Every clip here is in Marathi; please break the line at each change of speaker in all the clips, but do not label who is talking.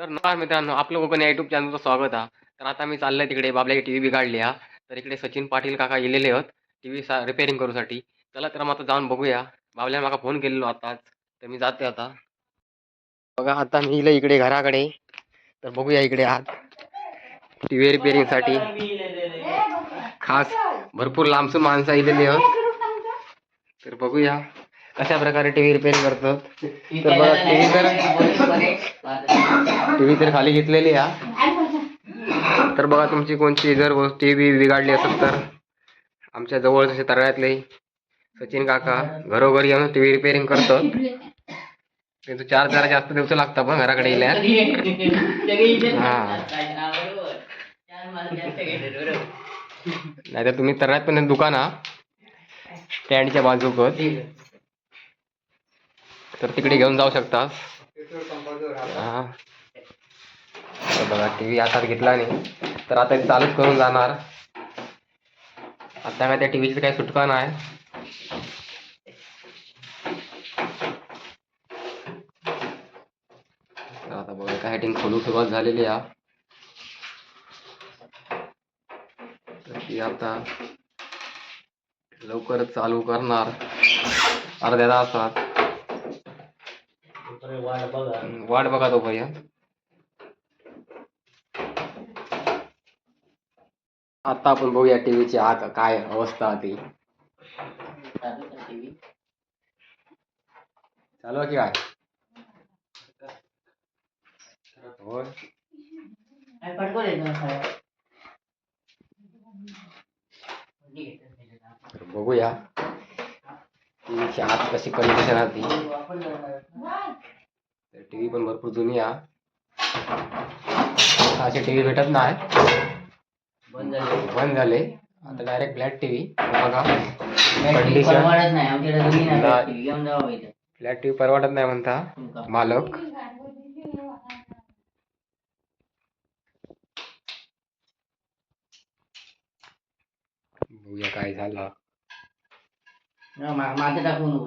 तर नमस्कार मित्रांनो आपलं कोकण या युट्यूब चॅनलचं स्वागत आहे. तर आता मी चाललंय तिकडे बाबल्याची टी व्ही बिघाडली हा तर इकडे सचिन पाटील काका गेलेले आहेत टी व्ही सा रिपेअरिंग करूसाठी. चला तर मग आता जाऊन बघूया. बाबल्याने मला फोन केलेलो आताच तर मी जाते आता. बघा आता मी इले इकडे घराकडे तर बघूया इकडे आत टी व्ही रिपेअरिंगसाठी खास भरपूर लांबसून माणसं इलेली आहेत. तर बघूया. कशा प्रकारे टी व्ही रिपेअरिंग करतात तर बघा टी व्ही तर टी व्ही तर खाली घेतलेली आहे. तर बघा तुमची कोणती जर टी व्ही बिघडली असेल तर? आमच्या जवळ जसे तळ्यातले सचिन काका घरोघरी येऊन टी व्ही रिपेअरिंग करतात. त्यांचं चार्ज जरा जास्त दिवस लागतात पण घराकडे येल्या नाही तर तुम्ही तळ्यात पण दुकान हा. स्टँडच्या बाजूकच. तर तिकडे घेऊन जाऊ शकता. हा. तर बघा टी व्ही हातात घेतला नाही तर आता चालूच करून जाणार. आता काय त्या टी व्हीची काही सुटका नाही. तर आता बघा काय हॅटिंग खोलू सुरुवात झालेली आहे. आता लवकरच चालू करणार. अर्ध्या तासात. वाट बघा. तोपर्यंत आता आपण बघूया टीव्हीची आत काय अवस्था ती. चालू की काय? होय. तर बघूया. टीव्हीची आत कशी कंडिशन आहे ती. टीव्ही पण भरपूर जुनी आहे. असे टीव्ही भेटत नाही. बंद झाले. आता डायरेक्ट फ्लॅट टीव्ही. बघा. फ्लॅट टीव्ही परवडत नाही. म्हणता. मालक. बघूया काय झालं.
माझं टाकून नको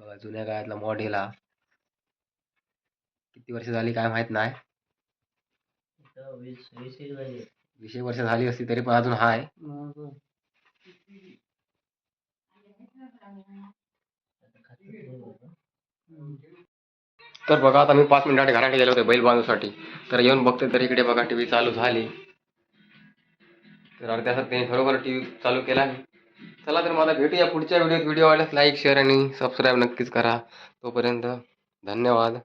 बघा जुन्या काळातला मॉडेल हा. किती वर्ष झाली काय माहीत नाही.
वीस एक
वर्ष झाली असती तरी पण अजून हाय. तर बघा आता मी पाच मिनिटांनी घराकडे गेलो होते बैल बांधूसाठी. तर येऊन बघते तर इकडे बघा टीव्ही चालू झाली. तर अर्ध्या तासात त्यांनी खरोखर टीव्ही चालू केला चला तर मला भेटूया पुढच्या व्हिडिओत व्हिडिओ आवडल्यास लाईक शेअर आणि सबस्क्राईब नक्कीच करा. तोपर्यंत धन्यवाद.